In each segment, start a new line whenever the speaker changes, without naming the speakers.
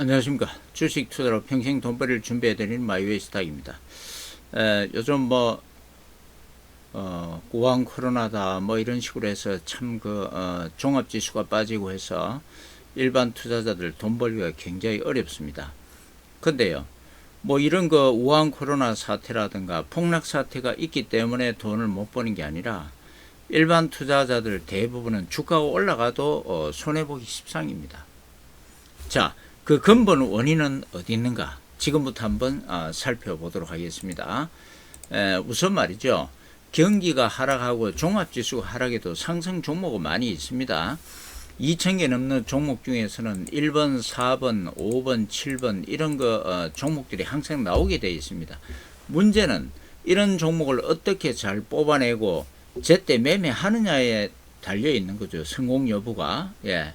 안녕하십니까. 주식 투자로 평생 돈벌이를 준비해드리는 마이웨이 스탁입니다. 에, 요즘 뭐, 어, 우한 코로나다 뭐 이런 식으로 해서 참 그, 어, 종합지수가 빠지고 해서 일반 투자자들 돈 벌기가 굉장히 어렵습니다. 근데요, 뭐 이런 그 우한 코로나 사태라든가 폭락 사태가 있기 때문에 돈을 못 버는 게 아니라 일반 투자자들 대부분은 주가가 올라가도 어, 손해보기 십상입니다. 자, 그 근본 원인은 어디 있는가? 지금부터 한번 아, 살펴보도록 하겠습니다. 에, 우선 말이죠. 경기가 하락하고 종합지수가 하락해도 상승 종목은 많이 있습니다. 2,000개 넘는 종목 중에서는 1번, 4번, 5번, 7번 이런 거 어, 종목들이 항상 나오게 되어 있습니다. 문제는 이런 종목을 어떻게 잘 뽑아내고 제때 매매하느냐에 달려 있는 거죠. 성공 여부가. 예.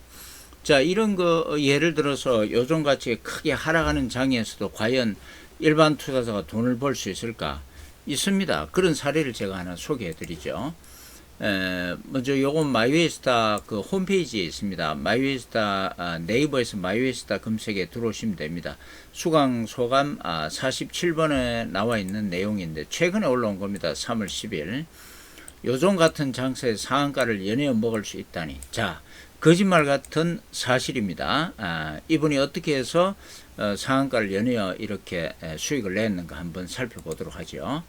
자, 이런 거 예를 들어서 요즘 같이 크게 하락하는 장에서도 과연 일반 투자자가 돈을 벌 수 있을까? 있습니다. 그런 사례를 제가 하나 소개해 드리죠. 에, 먼저 요건 마이웨스타 그 홈페이지에 있습니다. 마이웨스타 아, 네이버에서 마이웨스타 검색에 들어오시면 됩니다. 수강 소감 아, 47번에 나와 있는 내용인데 최근에 올라온 겁니다. 3월 10일. 요즘 같은 장세에 상한가를 연이어 먹을 수 있다니. 자, 거짓말 같은 사실입니다. 아, 이분이 어떻게 해서 어, 상한가를 연이어 이렇게 에, 수익을 냈는가 한번 살펴보도록 하죠.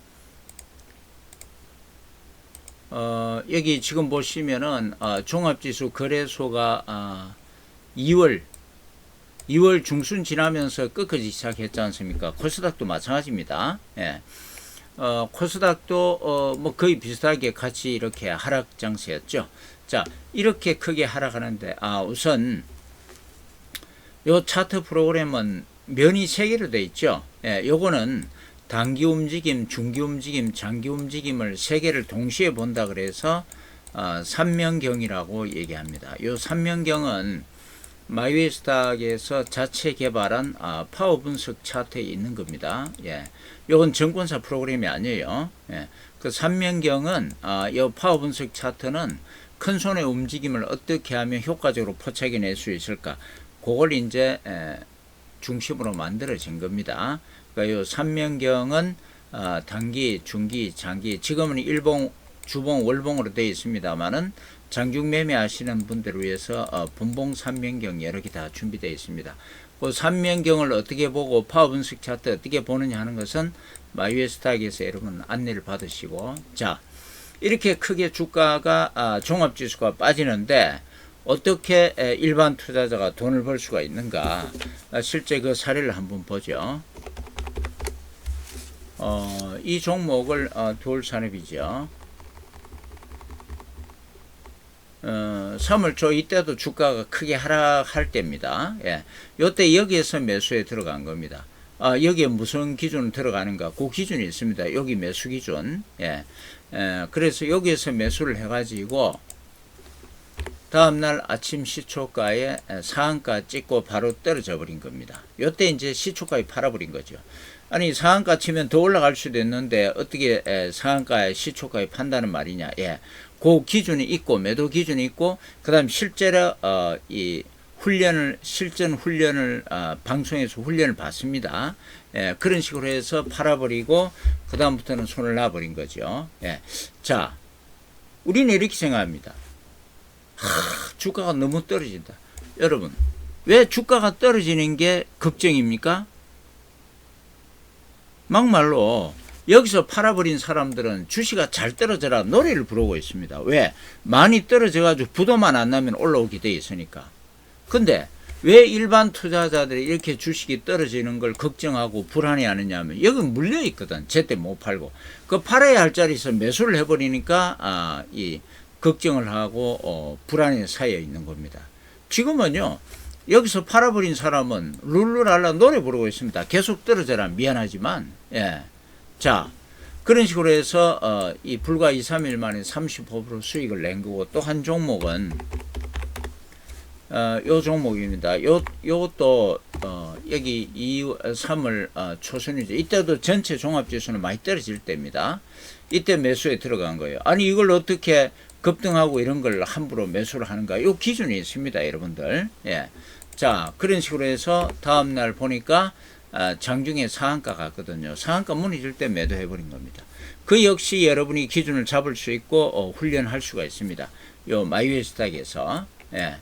어, 여기 지금 보시면은 어, 종합지수 거래소가 아, 2월 2월 중순 지나면서 꺾어지기 시작했지 않습니까? 코스닥도 마찬가지입니다. 예. 어, 코스닥도 어, 뭐 거의 비슷하게 같이 이렇게 하락 장세였죠. 자, 이렇게 크게 하락하는데 아, 우선 요 차트 프로그램은 면이 세 개로 돼 있죠. 예, 요거는 단기 움직임, 중기 움직임, 장기 움직임을 세 개를 동시에 본다 그래서 어, 삼면경이라고 얘기합니다. 요 삼면경은 마이웨스탁에서 자체 개발한 아, 파워 분석 차트에 있는 겁니다. 예. 요건 증권사 프로그램이 아니에요. 예. 그 삼면경은 아, 요 파워 분석 차트는 큰 손의 움직임을 어떻게 하면 효과적으로 포착해 낼 수 있을까? 그걸 이제 에, 중심으로 만들어진 겁니다. 그러니까 요 삼면경은 어, 단기, 중기, 장기 지금은 일봉, 주봉, 월봉으로 되어 있습니다만은 장중 매매하시는 분들을 위해서 어, 분봉 삼면경 여러 개 다 준비되어 있습니다. 그 삼면경을 어떻게 보고 파워 분석 차트 어떻게 보느냐 하는 것은 마이웨스탁에서 여러분 안내를 받으시고 자 이렇게 크게 주가가 아, 종합지수가 빠지는데 어떻게 에, 일반 투자자가 돈을 벌 수가 있는가 아, 실제 그 사례를 한번 보죠. 어, 이 종목을 어, 돌산업이죠. 어, 3월 초 이때도 주가가 크게 하락할 때입니다. 예. 요때 여기에서 매수에 들어간 겁니다. 아, 여기에 무슨 기준 들어가는가? 그 기준이 있습니다. 여기 매수 기준. 예. 에, 그래서 여기에서 매수를 해가지고 다음날 아침 시초가에 상한가 찍고 바로 떨어져 버린 겁니다. 요때 이제 시초가에 팔아버린 거죠. 아니 상한가 치면 더 올라갈 수도 있는데 어떻게 상한가에 시초가에 판다는 말이냐? 예, 그 기준이 있고 매도 기준이 있고 그다음 실제로 어, 이 훈련을 실전 훈련을 어, 방송에서 훈련을 받습니다. 예, 그런 식으로 해서 팔아버리고 그 다음부터는 손을 놔버린 거죠. 예, 자, 우리는 이렇게 생각합니다. 하, 주가가 너무 떨어진다. 여러분, 왜 주가가 떨어지는 게 걱정입니까? 막말로 여기서 팔아버린 사람들은 주시가 잘 떨어져라 노래를 부르고 있습니다. 왜? 많이 떨어져가지고 부도만 안 나면 올라오게 돼 있으니까. 근데 왜 일반 투자자들이 이렇게 주식이 떨어지는 걸 걱정하고 불안해 하느냐 하면 여기 물려 있거든. 제때 못 팔고. 그 팔아야 할 자리에서 매수를 해버리니까, 아, 이, 걱정을 하고, 어, 불안에 쌓여 있는 겁니다. 지금은요, 여기서 팔아버린 사람은 룰루랄라 노래 부르고 있습니다. 계속 떨어져라. 미안하지만, 예. 자, 그런 식으로 해서, 어, 이 불과 2, 3일 만에 35% 수익을 낸 거고, 또 한 종목은, 어, 요 종목입니다. 요, 요것도, 어, 여기 2, 3월, 어, 초순이죠. 이때도 전체 종합지수는 많이 떨어질 때입니다. 이때 매수에 들어간 거예요. 아니, 이걸 어떻게 급등하고 이런 걸 함부로 매수를 하는가? 요 기준이 있습니다, 여러분들. 예. 자, 그런 식으로 해서 다음날 보니까 아, 장중에 상한가 갔거든요. 상한가 무너질 때 매도해버린 겁니다. 그 역시 여러분이 기준을 잡을 수 있고 어, 훈련할 수가 있습니다. 요 마이웨스닥에서 예.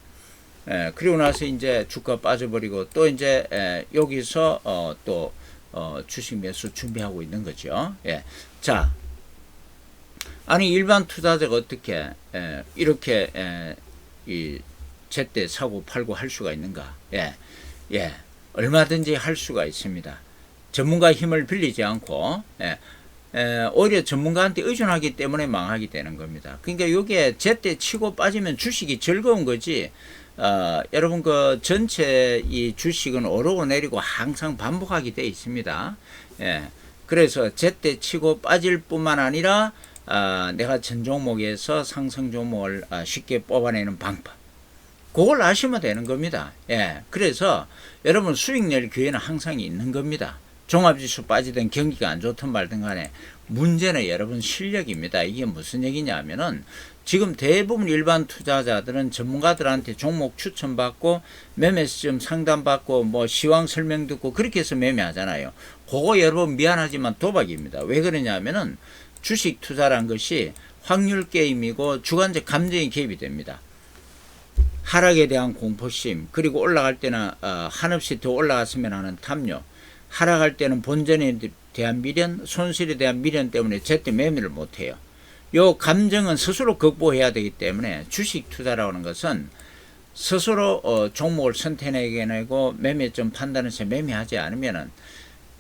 예, 그리고 나서 이제 주가 빠져버리고 또 이제 예, 여기서 어, 또 어, 주식 매수 준비하고 있는 거죠. 예. 자, 아니 일반 투자자가 어떻게 예, 이렇게 예, 이 제때 사고 팔고 할 수가 있는가? 예, 예, 얼마든지 할 수가 있습니다. 전문가 힘을 빌리지 않고 예, 에, 오히려 전문가한테 의존하기 때문에 망하게 되는 겁니다. 그러니까 이게 제때 치고 빠지면 주식이 즐거운 거지. 어, 여러분 그 전체 이 주식은 오르고 내리고 항상 반복하게 돼 있습니다. 예. 그래서 제때 치고 빠질 뿐만 아니라 아, 내가 전 종목에서 상승 종목을 아, 쉽게 뽑아내는 방법. 그걸 아시면 되는 겁니다. 예. 그래서 여러분 수익 낼 기회는 항상 있는 겁니다. 종합지수 빠지든 경기가 안 좋든 말든 간에 문제는 여러분 실력입니다. 이게 무슨 얘기냐 하면은 지금 대부분 일반 투자자들은 전문가들한테 종목 추천받고 매매 시점 상담받고 뭐 시황 설명 듣고 그렇게 해서 매매하잖아요. 그거 여러분 미안하지만 도박입니다. 왜 그러냐 하면은 주식 투자란 것이 확률 게임이고 주관적 감정이 개입이 됩니다. 하락에 대한 공포심 그리고 올라갈 때는 어, 한없이 더 올라갔으면 하는 탐욕 하락할 때는 본전에 대한 미련 손실에 대한 미련 때문에 제때 매매를 못해요. 요 감정은 스스로 극복해야 되기 때문에 주식 투자라고 하는 것은 스스로 어, 종목을 선택해내고 매매점 판단해서 매매하지 않으면은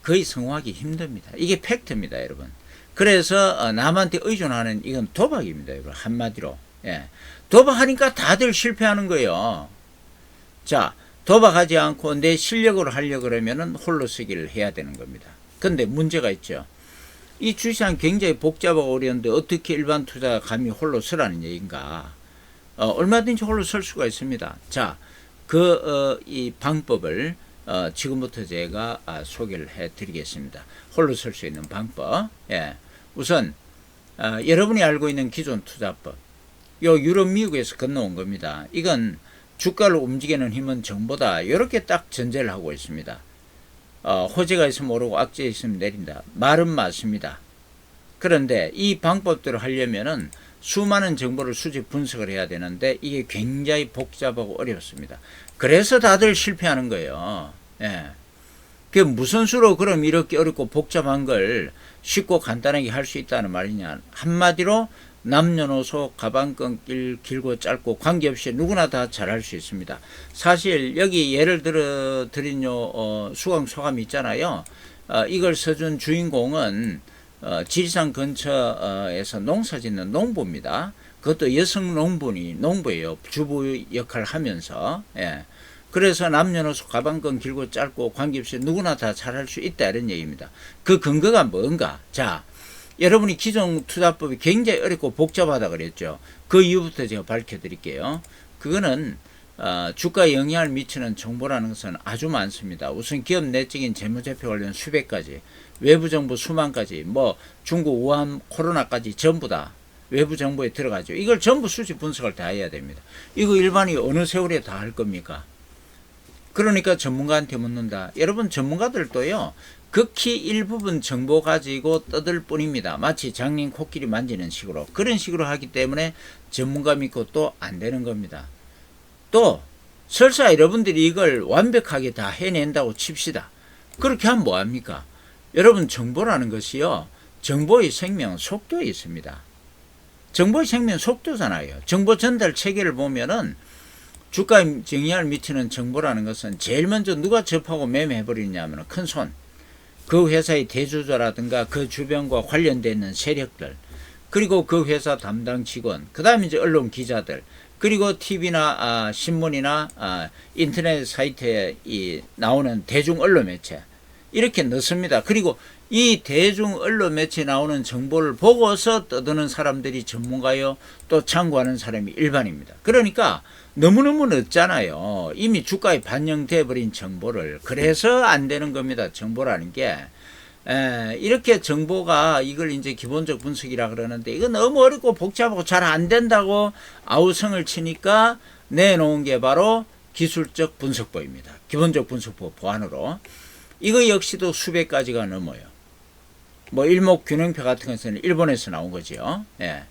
거의 성공하기 힘듭니다. 이게 팩트입니다 여러분. 그래서 어, 남한테 의존하는 이건 도박입니다 여러분. 한마디로. 예. 도박하니까 다들 실패하는 거예요. 자, 도박하지 않고 내 실력으로 하려고 그러면은 홀로 쓰기를 해야 되는 겁니다. 근데 문제가 있죠. 이 주시장 굉장히 복잡하고 어려운데 어떻게 일반 투자가 감히 홀로 쓰라는 얘기인가. 어, 얼마든지 홀로 설 수가 있습니다. 자, 그, 어, 이 방법을 어, 지금부터 제가 아, 소개를 해 드리겠습니다. 홀로 설수 있는 방법. 예. 우선, 어, 여러분이 알고 있는 기존 투자법. 요 유럽 미국에서 건너온 겁니다. 이건 주가를 움직이는 힘은 정보다 이렇게 딱 전제를 하고 있습니다. 어, 호재가 있으면 오르고 악재 있으면 내린다. 말은 맞습니다. 그런데 이 방법대로 하려면은 수많은 정보를 수집 분석을 해야 되는데 이게 굉장히 복잡하고 어렵습니다. 그래서 다들 실패하는 거예요. 예. 그 무슨 수로 그럼 이렇게 어렵고 복잡한 걸 쉽고 간단하게 할 수 있다는 말이냐. 한마디로 남녀노소 가방끈길 길고 짧고 관계없이 누구나 다 잘할 수 있습니다. 사실 여기 예를 들어 드린 요 어, 수강 소감이 있잖아요. 어, 이걸 써준 주인공은 어, 지리산 근처에서 농사 짓는 농부입니다. 그것도 여성 농부니 농부예요. 주부 역할을 하면서 예. 그래서 남녀노소 가방끈 길고 짧고 관계없이 누구나 다 잘할 수 있다 이런 얘기입니다. 그 근거가 뭔가? 자, 여러분이 기존 투자법이 굉장히 어렵고 복잡하다 그랬죠. 그 이유부터 제가 밝혀드릴게요. 그거는 어, 주가에 영향을 미치는 정보라는 것은 아주 많습니다. 우선 기업 내적인 재무제표 관련 수백 가지, 외부 정보 수만 가지, 뭐 중국 우한 코로나까지 전부 다 외부 정보에 들어가죠. 이걸 전부 수집 분석을 다 해야 됩니다. 이거 일반이 어느 세월에 다 할 겁니까? 그러니까 전문가한테 묻는다. 여러분 전문가들도요. 극히 일부분 정보 가지고 떠들 뿐입니다. 마치 장님 코끼리 만지는 식으로 그런 식으로 하기 때문에 전문가 믿고 또 안 되는 겁니다. 또 설사 여러분들이 이걸 완벽하게 다 해낸다고 칩시다. 그렇게 하면 뭐합니까? 여러분 정보라는 것이요. 정보의 생명 속도에 있습니다. 정보의 생명 속도잖아요. 정보 전달 체계를 보면은 주가에 영향을 미치는 정보라는 것은 제일 먼저 누가 접하고 매매해버리냐면 큰 손. 그 회사의 대주주라든가 그 주변과 관련되어 있는 세력들, 그리고 그 회사 담당 직원, 그 다음에 이제 언론 기자들, 그리고 TV나 아, 신문이나 아, 인터넷 사이트에 이 나오는 대중 언론 매체 이렇게 넣습니다. 그리고 이 대중 언론 매체에 나오는 정보를 보고서 떠드는 사람들이 전문가요, 또 참고하는 사람이 일반입니다. 그러니까 너무너무 늦잖아요. 이미 주가에 반영돼 버린 정보를. 그래서 안 되는 겁니다. 정보라는 게. 에, 이렇게 정보가 이걸 이제 기본적 분석이라 그러는데 이거 너무 어렵고 복잡하고 잘 안 된다고 아우성을 치니까 내놓은 게 바로 기술적 분석법입니다. 기본적 분석법 보안으로. 이거 역시도 수백 가지가 넘어요. 뭐 일목 균형표 같은 것은 일본에서 나온 거지요. 예.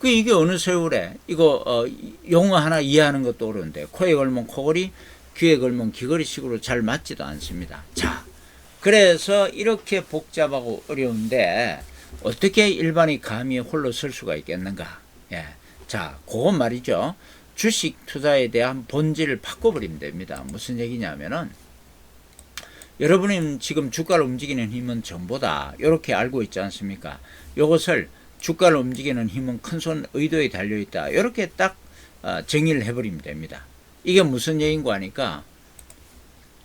그 이게 어느 세월에 이거 어, 용어 하나 이해하는 것도 어려운데 코에 걸면 코걸이, 귀에 걸면 귀걸이식으로 잘 맞지도 않습니다. 자, 그래서 이렇게 복잡하고 어려운데 어떻게 일반이 감히 홀로 설 수가 있겠는가? 예. 자, 그건 말이죠. 주식 투자에 대한 본질을 바꿔버리면 됩니다. 무슨 얘기냐면은 여러분이 지금 주가를 움직이는 힘은 전보다 이렇게 알고 있지 않습니까? 이것을 주가를 움직이는 힘은 큰 손 의도에 달려 있다. 이렇게 딱 어, 정의를 해버리면 됩니다. 이게 무슨 얘기인가 하니까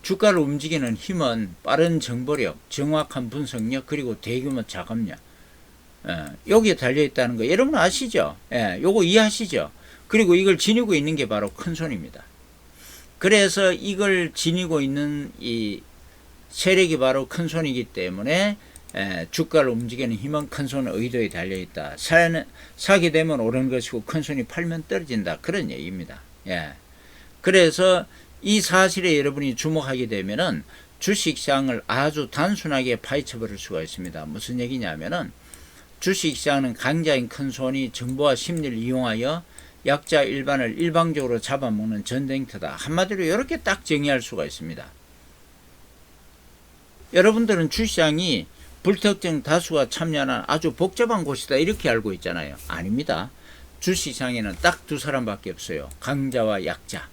주가를 움직이는 힘은 빠른 정보력, 정확한 분석력, 그리고 대규모 자금력. 예, 여기에 달려 있다는 거 여러분 아시죠? 예, 요거 이해하시죠? 그리고 이걸 지니고 있는 게 바로 큰 손입니다. 그래서 이걸 지니고 있는 이 세력이 바로 큰 손이기 때문에 에, 주가를 움직이는 힘은 큰 손 의도에 달려 있다. 사는 사게 되면 오르는 것이고 큰 손이 팔면 떨어진다. 그런 얘기입니다. 예. 그래서 이 사실에 여러분이 주목하게 되면은 주식시장을 아주 단순하게 파헤쳐 버릴 수가 있습니다. 무슨 얘기냐면은 주식시장은 강자인 큰 손이 정보와 심리를 이용하여 약자 일반을 일방적으로 잡아먹는 전쟁터다. 한마디로 이렇게 딱 정의할 수가 있습니다. 여러분들은 주시장이 불특정 다수가 참여하는 아주 복잡한 곳이다 이렇게 알고 있잖아요. 아닙니다. 주시장에는 딱 두 사람밖에 없어요. 강자와 약자.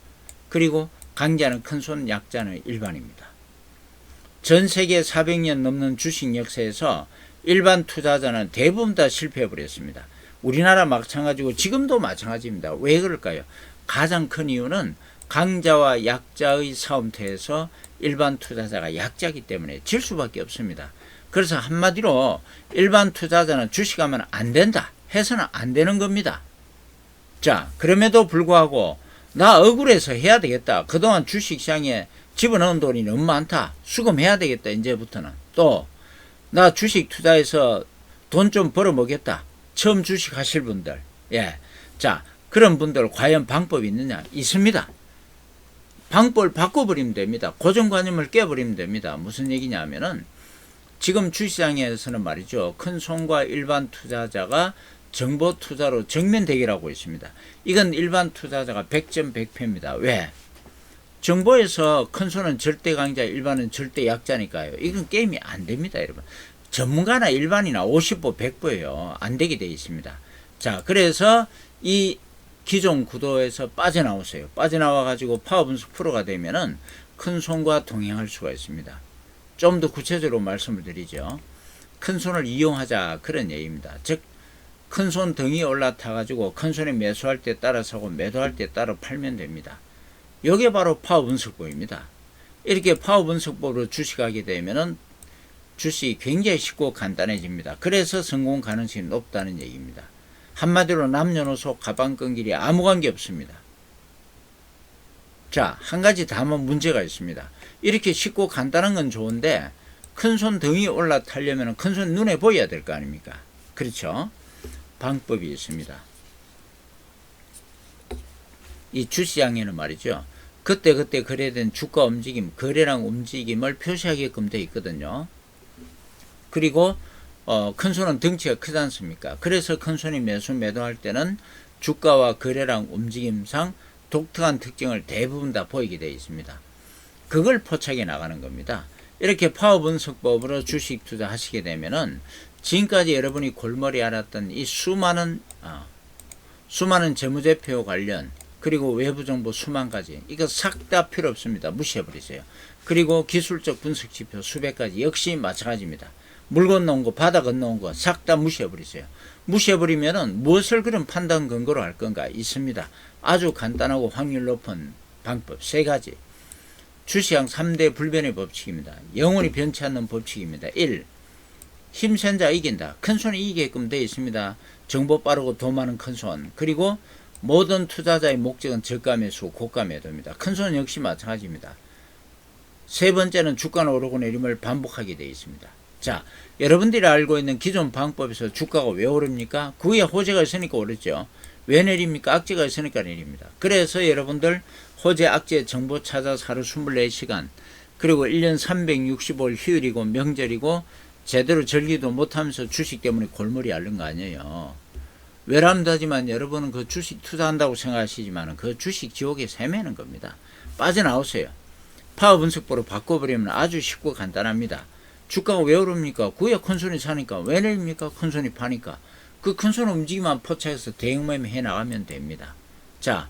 그리고 강자는 큰손, 약자는 일반입니다. 전 세계 400년 넘는 주식 역사에서 일반 투자자는 대부분 다 실패해버렸습니다. 우리나라 마찬가지고 지금도 마찬가지입니다. 왜 그럴까요? 가장 큰 이유는 강자와 약자의 싸움터에서 일반 투자자가 약자기 때문에 질 수밖에 없습니다. 그래서 한마디로 일반 투자자는 주식하면 안 된다 해서는 안 되는 겁니다. 자, 그럼에도 불구하고 나 억울해서 해야 되겠다. 그동안 주식시장에 집어넣은 돈이 너무 많다. 수금해야 되겠다. 이제부터는. 또 나 주식 투자해서 돈 좀 벌어먹겠다. 처음 주식 하실 분들. 예. 자, 그런 분들 과연 방법이 있느냐? 있습니다. 방법을 바꿔버리면 됩니다. 고정관념을 깨버리면 됩니다. 무슨 얘기냐면은 지금 주시장에서는 말이죠. 큰 손과 일반 투자자가 정보 투자로 정면 대결하고 있습니다. 이건 일반 투자자가 100점 100패입니다. 왜? 정보에서 큰 손은 절대 강자, 일반은 절대 약자니까요. 이건 게임이 안 됩니다, 여러분. 전문가나 일반이나 50보, 100보예요. 안 되게 되어 있습니다. 자, 그래서 이 기존 구도에서 빠져나오세요. 빠져나와 가지고 파워 분석 프로가 되면은 큰 손과 동행할 수가 있습니다. 좀 더 구체적으로 말씀을 드리죠. 큰 손을 이용하자 그런 얘기입니다. 즉 큰 손 등이 올라타 가지고 큰 손이 매수할 때 따라 사고 매도할 때 따라 팔면 됩니다. 이게 바로 파워 분석법입니다. 이렇게 파워 분석법으로 주식하게 되면은 주식이 굉장히 쉽고 간단해집니다. 그래서 성공 가능성이 높다는 얘기입니다. 한마디로 남녀노소 가방끈 길이 아무 관계 없습니다. 자, 한 가지 다만 문제가 있습니다. 이렇게 쉽고 간단한 건 좋은데 큰 손 등이 올라타려면 큰 손 눈에 보여야 될 거 아닙니까? 그렇죠? 방법이 있습니다. 이 주시장에는 말이죠. 그때그때 거래된 주가 움직임, 거래량 움직임을 표시하게끔 되어 있거든요. 그리고 어, 큰 손은 덩치가 크지 않습니까? 그래서 큰 손이 매수 매도할 때는 주가와 거래량 움직임상 독특한 특징을 대부분 다 보이게 되어 있습니다. 그걸 포착해 나가는 겁니다. 이렇게 파워 분석법으로 주식 투자하시게 되면은 지금까지 여러분이 골머리 알았던 이 수많은 어, 수많은 재무제표 관련 그리고 외부 정보 수만 가지 이거 싹 다 필요 없습니다. 무시해 버리세요. 그리고 기술적 분석 지표 수백 가지 역시 마찬가지입니다. 물 건너온 거, 바다 건너온 거 싹 다 무시해버리세요. 무시해버리면은 무엇을 그런 판단 근거로 할 건가 있습니다. 아주 간단하고 확률 높은 방법 세 가지. 주시장 3대 불변의 법칙입니다. 영원히 변치 않는 법칙입니다. 1. 힘센 자 이긴다. 큰 손이 이기게끔 되어 있습니다. 정보 빠르고 돈 많은 큰 손. 그리고 모든 투자자의 목적은 저가 매수, 고가 매도입니다. 큰 손 역시 마찬가지입니다. 세 번째는 주가는 오르고 내림을 반복하게 되어 있습니다. 자, 여러분들이 알고 있는 기존 방법에서 주가가 왜 오릅니까? 그에 호재가 있으니까 오르죠. 왜 내립니까? 악재가 있으니까 내립니다. 그래서 여러분들 호재 악재 정보 찾아서 하루 24시간 그리고 1년 365일 휴일이고 명절이고 제대로 절기도 못하면서 주식 때문에 골머리 앓는 거 아니에요. 외람다지만 여러분은 그 주식 투자한다고 생각하시지만 그 주식 지옥에 세매는 겁니다. 빠져나오세요. 파워 분석보로 바꿔버리면 아주 쉽고 간단합니다. 주가가 왜 오릅니까? 구야 큰손이 사니까. 왜 내립니까? 큰손이 파니까. 그 큰손 움직임만 포착해서 대응매매 해 나가면 됩니다. 자,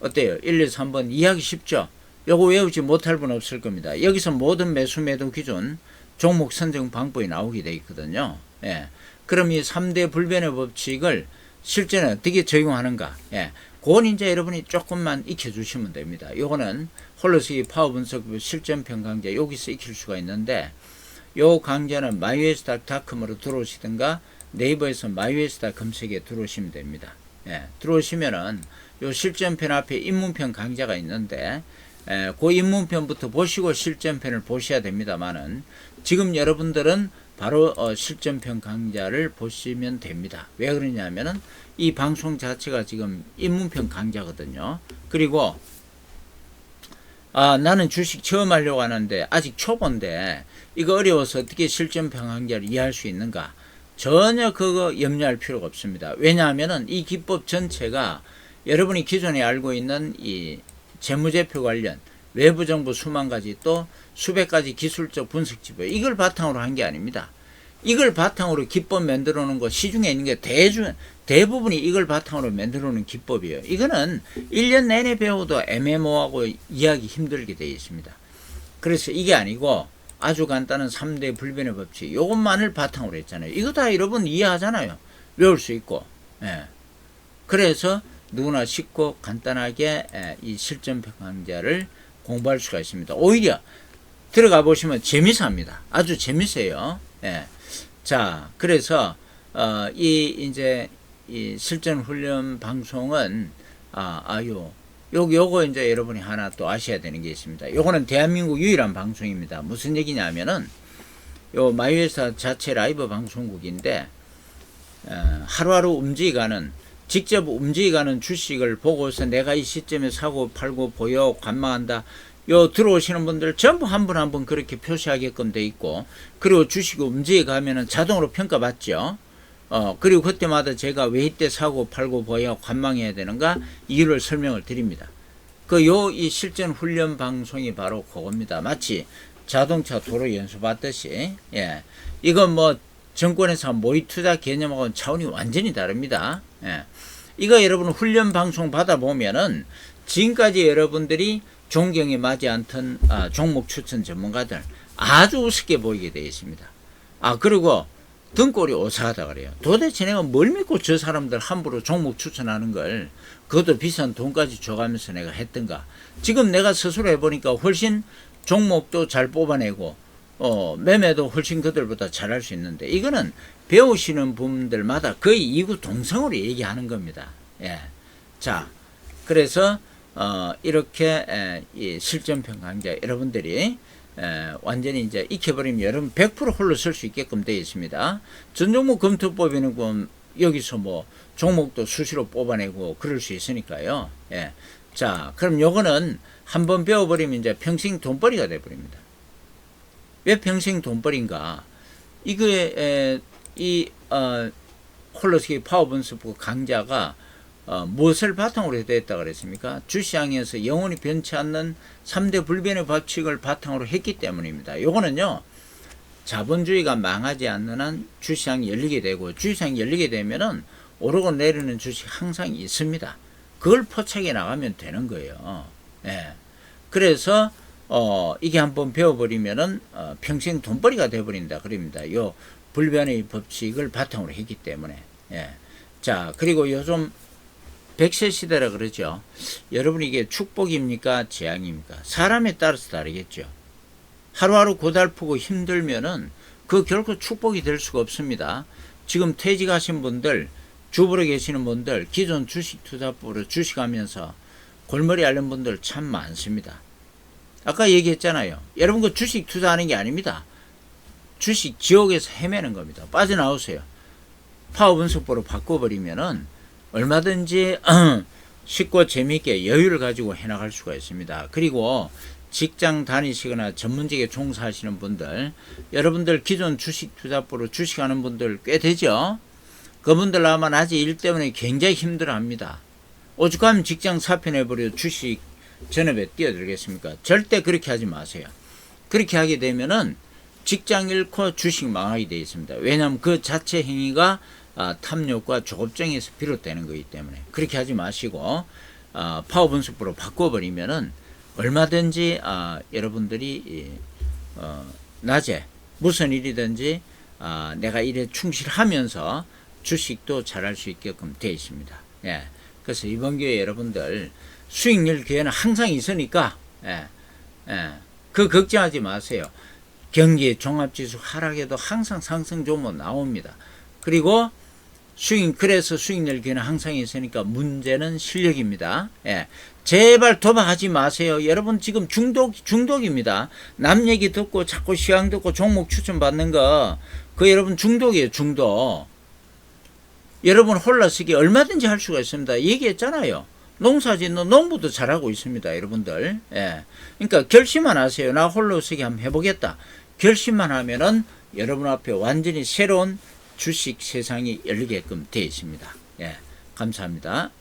어때요? 1, 2, 3번 이해하기 쉽죠? 요거 외우지 못할 분 없을 겁니다. 여기서 모든 매수 매도 기준 종목 선정 방법이 나오게 돼 있거든요. 예. 그럼 이 3대 불변의 법칙을 실전에 어떻게 적용하는가? 예. 그건 이제 여러분이 조금만 익혀주시면 됩니다. 요거는 홀로스기 파워 분석 실전 평 강좌 여기서 익힐 수가 있는데 요 강좌는 마이웨스닥닷컴으로 들어오시든가 네이버에서 마이웨스닥 검색에 들어오시면 됩니다. 예. 들어오시면은 요 실전편 앞에 입문편 강좌가 있는데 에, 그 입문편부터 보시고 실전편을 보셔야 됩니다만은 지금 여러분들은 바로 어, 실전편 강좌를 보시면 됩니다. 왜 그러냐면은 이 방송 자체가 지금 입문편 강좌거든요. 그리고 아 나는 주식 처음 하려고 하는데 아직 초보인데 이거 어려워서 어떻게 실전편 강좌를 이해할 수 있는가? 전혀 그거 염려할 필요가 없습니다. 왜냐하면은 이 기법 전체가 여러분이 기존에 알고 있는 이 재무제표 관련 외부 정보 수만 가지 또 수백 가지 기술적 분석 지표 이걸 바탕으로 한 게 아닙니다. 이걸 바탕으로 기법 만들어 놓은 거 시중에 있는 게 대주, 대부분이 이걸 바탕으로 만들어 놓은 기법이에요. 이거는 1년 내내 배워도 애매모호하고 이해하기 힘들게 되어 있습니다. 그래서 이게 아니고 아주 간단한 3대 불변의 법칙 이것만을 바탕으로 했잖아요. 이거 다 여러분 이해하잖아요. 외울 수 있고. 예. 그래서 누구나 쉽고 간단하게 예, 이 실전 평 강좌를 공부할 수가 있습니다. 오히려 들어가 보시면 재미삽니다. 아주 재밌어요. 예. 자, 그래서 어, 이 이제 이 실전 훈련 방송은 아, 아유. 요, 요거 이제 여러분이 하나 또 아셔야 되는 게 있습니다. 요거는 대한민국 유일한 방송입니다. 무슨 얘기냐면은 요 마이웨사 자체 라이브 방송국인데 어, 하루하루 움직이가는 직접 움직이가는 주식을 보고서 내가 이 시점에 사고 팔고 보여 관망한다. 요 들어오시는 분들 전부 한분 한 분 그렇게 표시하게끔 돼 있고 그리고 주식이 움직여가면은 자동으로 평가받죠. 어 그리고 그때마다 제가 왜 이때 사고 팔고 보여 관망해야 되는가 이유를 설명을 드립니다. 그 요 이 실전 훈련 방송이 바로 그겁니다. 마치 자동차 도로 연수 받듯이 예 이건 뭐 정권에서 모의 투자 개념하고는 차원이 완전히 다릅니다. 예. 이거 여러분 훈련 방송 받아 보면은 지금까지 여러분들이 존경에 맞지 않던 아, 종목 추천 전문가들 아주 우습게 보이게 되어 있습니다. 아 그리고 등골이 오사하다 그래요. 도대체 내가 뭘 믿고 저 사람들 함부로 종목 추천하는 걸 그것도 비싼 돈까지 줘가면서 내가 했던가. 지금 내가 스스로 해보니까 훨씬 종목도 잘 뽑아내고 어, 매매도 훨씬 그들보다 잘할 수 있는데 이거는 배우시는 분들마다 거의 이구 동성으로 얘기하는 겁니다. 예. 자, 그래서 어, 이렇게 에, 이 실전평 강좌 여러분들이 에, 완전히 이제 익혀버리면 여러분 100% 홀로 쓸 수 있게끔 되어 있습니다. 전종목 검토법에는 그럼 여기서 뭐 종목도 수시로 뽑아내고 그럴 수 있으니까요. 예. 자, 그럼 요거는 한번 배워버리면 이제 평생 돈벌이가 돼버립니다. 왜 평생 돈벌인가? 이거에 에, 이 어, 홀로스키 파워 분석부 강좌가 어, 무엇을 바탕으로 됐다 그랬습니까? 주시장에서 영원히 변치 않는 3대 불변의 법칙을 바탕으로 했기 때문입니다. 요거는요, 자본주의가 망하지 않는 한 주시장이 열리게 되고, 주시장이 열리게 되면은 오르고 내리는 주식 항상 있습니다. 그걸 포착해 나가면 되는 거예요. 예. 그래서, 어, 이게 한번 배워버리면은, 어, 평생 돈벌이가 돼버린다. 그럽니다. 요 불변의 법칙을 바탕으로 했기 때문에. 예. 자, 그리고 요즘 백세 시대라 그러죠. 여러분 이게 축복입니까? 재앙입니까? 사람에 따라서 다르겠죠. 하루하루 고달프고 힘들면은 그 결코 축복이 될 수가 없습니다. 지금 퇴직하신 분들, 주부로 계시는 분들, 기존 주식 투자법으로 주식하면서 골머리 앓는 분들 참 많습니다. 아까 얘기했잖아요. 여러분 그 주식 투자하는 게 아닙니다. 주식 지옥에서 헤매는 겁니다. 빠져나오세요. 파워 분석법으로 바꿔버리면은 얼마든지 쉽고 재미있게 여유를 가지고 해나갈 수가 있습니다. 그리고 직장 다니시거나 전문직에 종사하시는 분들, 여러분들 기존 주식 투자법으로 주식하는 분들 꽤 되죠? 그분들 아마 낮에 일 때문에 굉장히 힘들어 합니다. 오죽하면 직장 사표내버려 주식 전업에 뛰어들겠습니까? 절대 그렇게 하지 마세요. 그렇게 하게 되면은 직장 잃고 주식 망하게 되어 있습니다. 왜냐하면 그 자체 행위가 아, 탐욕과 조급증에서 비롯되는 거기 때문에 그렇게 하지 마시고 아, 파워 분석부로 바꿔버리면은 얼마든지 아, 여러분들이 이, 어, 낮에 무슨 일이든지 아, 내가 일에 충실하면서 주식도 잘할 수 있게끔 되어 있습니다. 예. 그래서 이번 기회에 여러분들 수익률 기회는 항상 있으니까 예. 예. 그 걱정하지 마세요. 경기 종합지수 하락에도 항상 상승 종목 나옵니다. 그리고 수익 그래서 수익률 기회는 항상 있으니까 문제는 실력입니다. 예. 제발 도박하지 마세요. 여러분 지금 중독 중독입니다. 남 얘기 듣고 자꾸 시황 듣고 종목 추천 받는 거 그 여러분 중독이에요. 중독. 여러분 홀라쓰기 얼마든지 할 수가 있습니다. 얘기했잖아요. 농사 짓는 농부도 잘하고 있습니다. 여러분들. 예. 그러니까 결심만 하세요. 나 홀로쓰기 한번 해보겠다. 결심만 하면은 여러분 앞에 완전히 새로운 주식 세상이 열리게끔 되어 있습니다. 예. 감사합니다.